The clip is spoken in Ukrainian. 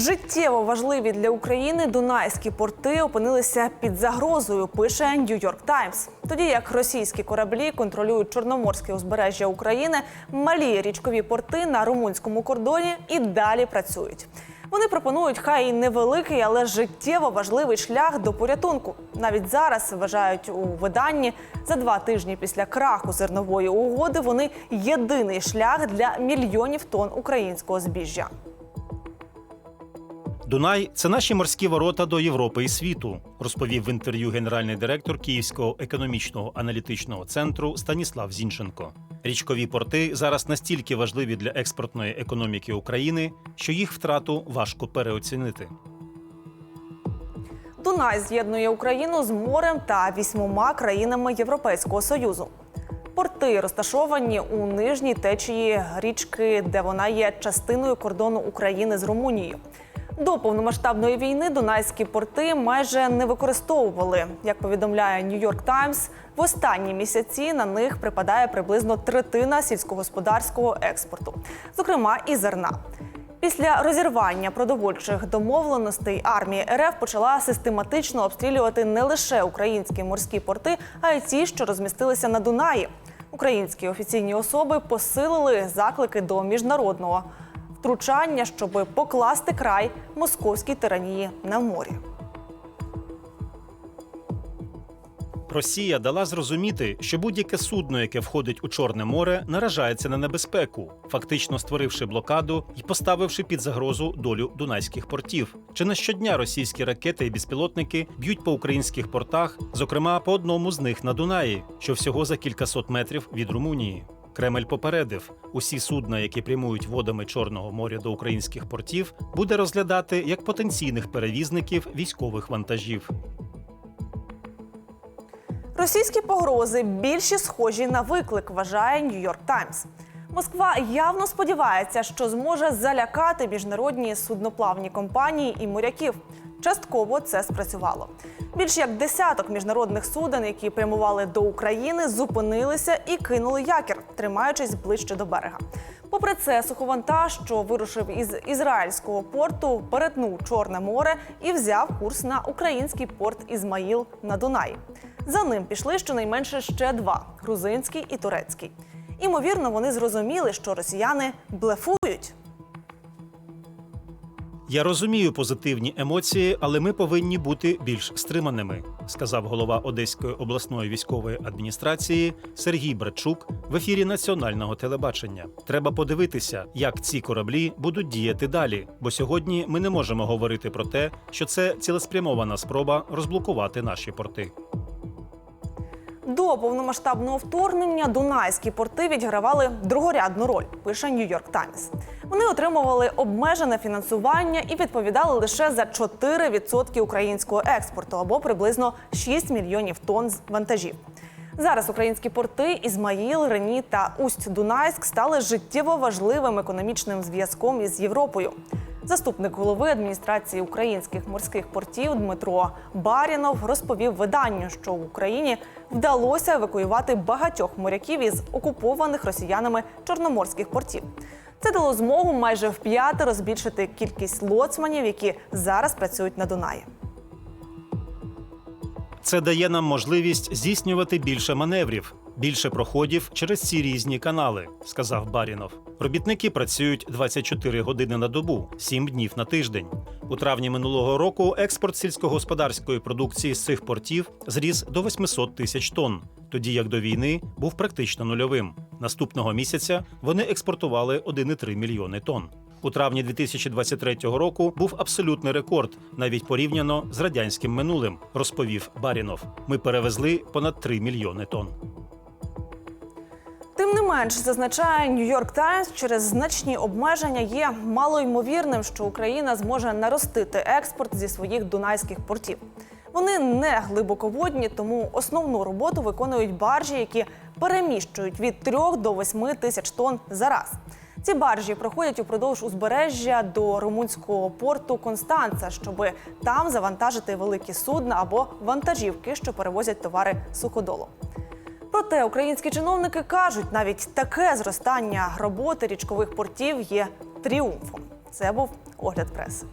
Життєво важливі для України дунайські порти опинилися під загрозою. Пише Нью-Йорк Таймс. Тоді як російські кораблі контролюють чорноморське узбережжя України, малі річкові порти на румунському кордоні і далі працюють. Вони пропонують хай і невеликий, але життєво важливий шлях до порятунку. Навіть зараз вважають у виданні за два тижні після краху зернової угоди. Вони єдиний шлях для мільйонів тонн українського збіжжя. Дунай це наші морські ворота до Європи і світу, розповів в інтерв'ю генеральний директор Київського економічного аналітичного центру Станіслав Зінченко. Річкові порти зараз настільки важливі для експортної економіки України, що їх втрату важко переоцінити. Дунай з'єднує Україну з морем та вісьмома країнами Європейського союзу. Порти розташовані у нижній течії річки, де вона є частиною кордону України з Румунією. До повномасштабної війни дунайські порти майже не використовували. Як повідомляє Нью-Йорк Таймс, в останні місяці на них припадає приблизно третина сільськогосподарського експорту, зокрема і зерна. Після розірвання продовольчих домовленостей армія РФ почала систематично обстрілювати не лише українські морські порти, а й ті, що розмістилися на Дунаї. Українські офіційні особи посилили заклики до міжнародного втручання, щоб покласти край московській тиранії на морі. Росія дала зрозуміти, що будь-яке судно, яке входить у Чорне море, наражається на небезпеку, фактично створивши блокаду і поставивши під загрозу долю дунайських портів. Чи не щодня російські ракети і безпілотники б'ють по українських портах, зокрема по одному з них на Дунаї, що всього за кількасот метрів від Румунії. Кремль попередив, усі судна, які прямують водами Чорного моря до українських портів, буде розглядати як потенційних перевізників військових вантажів. Російські погрози більше схожі на виклик, вважає Нью-Йорк Таймс. Москва явно сподівається, що зможе залякати міжнародні судноплавні компанії і моряків. Частково це спрацювало. Більш як десяток міжнародних суден, які прямували до України, зупинилися і кинули якір, тримаючись ближче до берега. Попри це, суховантаж, що вирушив із ізраїльського порту, перетнув Чорне море і взяв курс на український порт Ізмаїл на Дунаї. За ним пішли щонайменше ще два грузинський і турецький. Імовірно, вони зрозуміли, що росіяни блефують. Я розумію позитивні емоції, але ми повинні бути більш стриманими, сказав голова Одеської обласної військової адміністрації Сергій Братчук в ефірі національного телебачення. Треба подивитися, як ці кораблі будуть діяти далі. Бо сьогодні ми не можемо говорити про те, що це цілеспрямована спроба розблокувати наші порти. До повномасштабного вторгнення дунайські порти відігравали другорядну роль. Пише Нью-Йорк Таймс. Вони отримували обмежене фінансування і відповідали лише за 4% українського експорту або приблизно 6 мільйонів тонн вантажів. Зараз українські порти Ізмаїл, Рені та Усть-Дунайськ стали життєво важливим економічним зв'язком із Європою. Заступник голови адміністрації українських морських портів Дмитро Барінов розповів виданню, що в Україні вдалося евакуювати багатьох моряків із окупованих росіянами чорноморських портів. Це дало змогу майже вп'ятеро збільшити кількість лоцманів, які зараз працюють на Дунаї. Це дає нам можливість здійснювати більше маневрів, більше проходів через ці різні канали, сказав Барінов. Робітники працюють 24 години на добу, 7 днів на тиждень. У травні минулого року експорт сільськогосподарської продукції з цих портів зріс до 800 тисяч тонн, тоді як до війни був практично нульовим. Наступного місяця вони експортували 1,3 мільйони тонн. У травні 2023 року був абсолютний рекорд, навіть порівняно з радянським минулим, розповів Барінов. Ми перевезли понад 3 мільйони тонн. Тим не менш, зазначає Нью-Йорк Таймс, через значні обмеження є малоймовірним, що Україна зможе наростити експорт зі своїх дунайських портів. Вони не глибоководні, тому основну роботу виконують баржі, які переміщують від 3 до 8 тисяч тонн за раз. Ці баржі проходять упродовж узбережжя до румунського порту Констанца, щоб там завантажити великі судна або вантажівки, що перевозять товари суходолу. Проте українські чиновники кажуть, навіть таке зростання роботи річкових портів є тріумфом. Це був огляд преси.